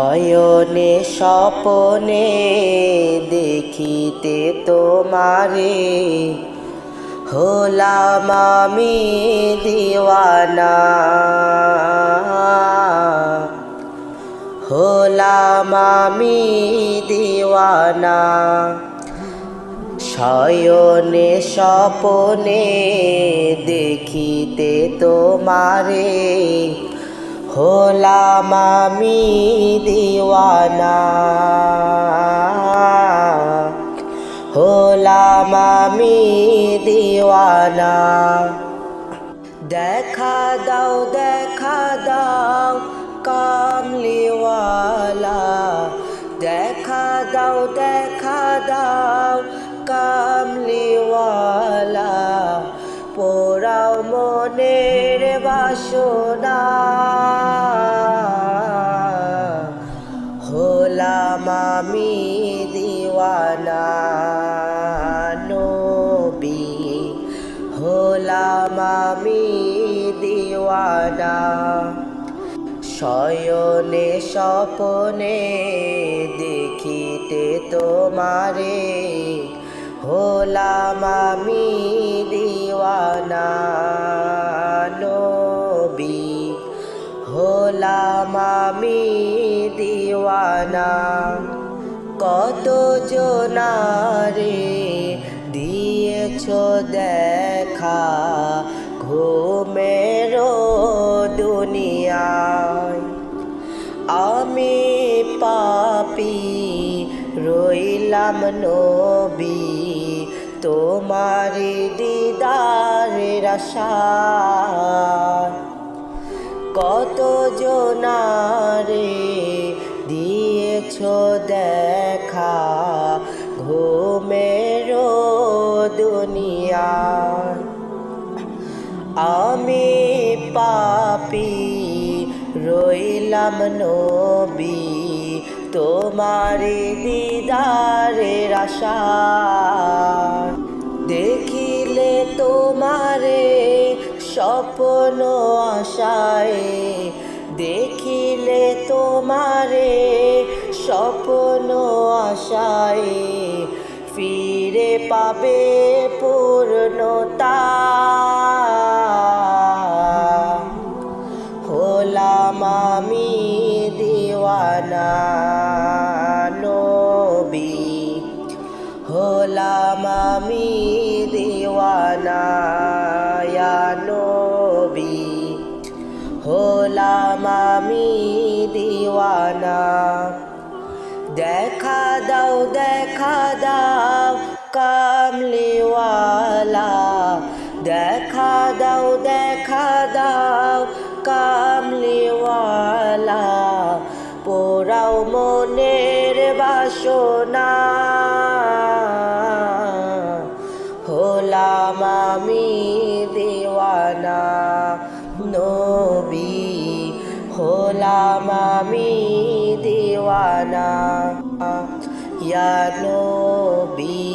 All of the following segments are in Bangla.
শয়নে স্বপনে দেখিতে তোমারে। হলাম আমি দিওয়ানা। হলাম আমি দিওয়ানা। শয়নে স্বপনে দেখিতে তোমারে। হলাম আমি দিওয়ানা। হলাম আমি দিওয়ানা। দেখা দাও দেখা দাও, কামলিওয়ালা। দেখা দাও দেখা দাও, কামলিওয়ালা। পোড়াও মনের বাসনা। হলাম আমি দিওয়ানা নবী আমি দিওয়ানা। শয়নে স্বপনে দেখিতে তোমারে হলাম আমি দিওয়ানা নবী হলাম আমি দিওয়ানা কত জনারে দিয়েছ দেখা ঘুমেরও দুনিয়ায়। আমি পাপি রইলাম নবী তোমার দিদারের আশায়। কত জনারে দিয়েছ দেখা ঘুমেরও দুনিয়া? আমি পাপি রইলাম নবী, তোমার দিদারের আশা। দেখিলে তোমারে স্বপ্ন আশায় দেখিলে তোমারে স্বপ্ন আশায় ফিরে পাবে পূর্ণতা। হলাম আমি দিওয়ানা নবী। হলাম আমি দিওয়ানা নবী। হলাম আমি দিওয়ানা। দেখা দাও দেখা দাও কামলিওয়ালা। দেখা দাও দেখা দাও কামলিওয়ালা হলাম আমি দেওয়ানা। নবী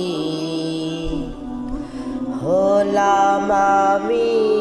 হলাম আমি